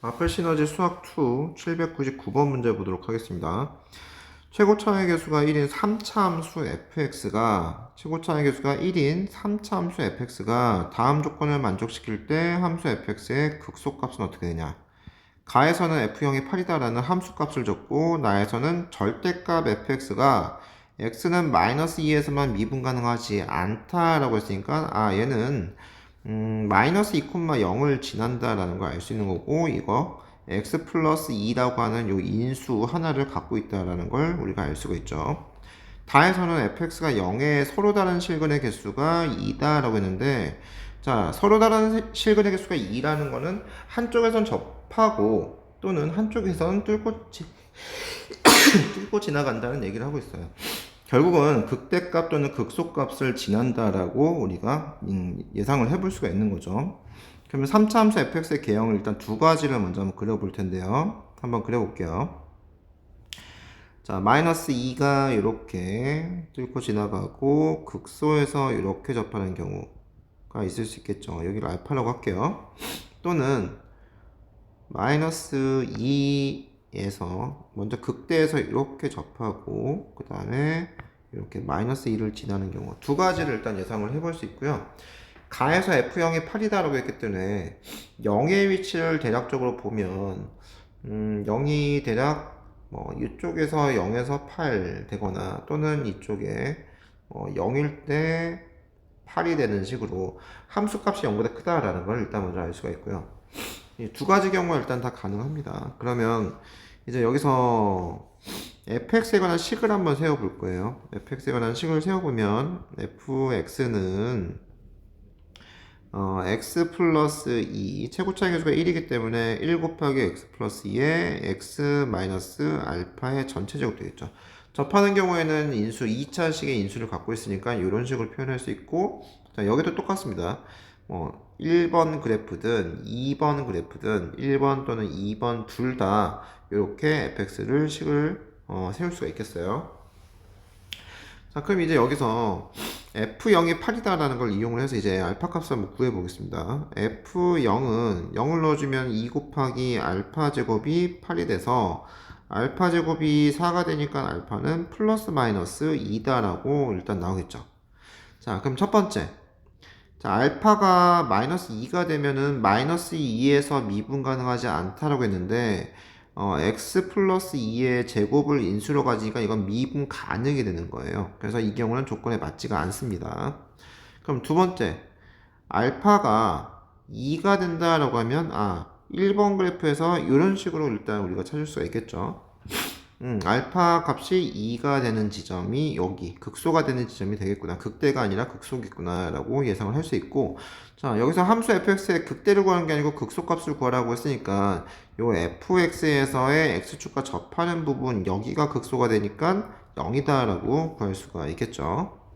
마플 시너지 수학 2 799번 문제 보도록 하겠습니다. 최고 차의 개수가 1인 3차 함수 fx가 최고 차의 개수가 1인 3차 함수 fx가 다음 조건을 만족시킬 때 함수 fx의 극소값은 어떻게 되냐? 가에서는 f형이 8이다라는 함수값을 줬고 나에서는 절대값 fx가 x는 마이너스 2에서만 미분 가능하지 않다라고 했으니까 아 얘는 음, 마이너스 2,0을 지난다라는 걸 알 수 있는 거고 이거 x 플러스 2라고 하는 요 인수 하나를 갖고 있다라는 걸 우리가 알 수가 있죠. 다에서는 fx가 0에 서로 다른 실근의 개수가 2다라고 했는데 자 서로 다른 실근의 개수가 2라는 거는 한쪽에선 접하고 또는 한쪽에선 뚫고 지, 뚫고 지나간다는 얘기를 하고 있어요. 결국은 극대값 또는 극소값을 지난다라고 우리가 음, 예상을 해볼 수가 있는 거죠. 그러면 3차 함수 fx의 개형을 일단 두 가지를 먼저 한번 그려볼 텐데요. 한번 그려볼게요. 자, 마이너스 2가 이렇게 뚫고 지나가고 극소에서 이렇게 접하는 경우가 있을 수 있겠죠. 여기를 알파라고 할게요. 또는 마이너스 2 에서 먼저 극대에서 이렇게 접하고 그 다음에 이렇게 마이너스 2를 지나는 경우 두 가지를 일단 예상을 해볼 수 있고요. 가에서 F형이 8이다라고 했기 때문에 0의 위치를 대략적으로 보면 음, 0이 대략 뭐 이쪽에서 0에서 8 되거나 또는 이쪽에 어, 0일 때 8이 되는 식으로 함수값이 0보다 크다라는 걸 일단 먼저 알 수가 있고요. 이두 가지 경우가 일단 다 가능합니다. 그러면 이제 여기서 fx에 관한 식을 한번 세워볼 거예요. fx에 관한 식을 세워보면 fx는 어, x 플러스 2 최고차의 개수가 1이기 때문에 1 곱하기 x 플러스 2에 x 마이너스 알파의 전체 제곱 되겠죠. 접하는 경우에는 인수 2차식의 인수를 갖고 있으니까 이런 식으로 표현할 수 있고 자, 여기도 똑같습니다. 뭐 1번 그래프든 2번 그래프든 1번 또는 2번 둘 다 이렇게 fx를 식을 어, 세울 수가 있겠어요. 자, 그럼 이제 여기서 f0이 8이다라는 걸 이용을 해서 이제 알파 값을 한번 구해 보겠습니다. f0은 0을 넣어주면 2 곱하기 알파 제곱이 8이 돼서 알파 제곱이 4가 되니까 알파는 플러스 마이너스 2다라고 일단 나오겠죠. 자, 그럼 첫 번째. 자, 알파가 마이너스 2가 되면은 마이너스 2에서 미분 가능하지 않다라고 했는데 어, x 플러스 2의 제곱을 인수로 가지니까 이건 미분 가능이 되는 거예요. 그래서 이 경우는 조건에 맞지가 않습니다. 그럼 두 번째, 알파가 2가 된다라고 하면 아 1번 그래프에서 이런 식으로 일단 우리가 찾을 수가 있겠죠. 음, 알파 값이 2가 되는 지점이 여기 극소가 되는 지점이 되겠구나. 극대가 아니라 극소겠구나 라고 예상을 할 수 있고 자 여기서 함수 fx의 극대를 구하는 게 아니고 극소 값을 구하라고 했으니까 요 fx에서의 x축과 접하는 부분 여기가 극소가 되니까 0이다 라고 구할 수가 있겠죠.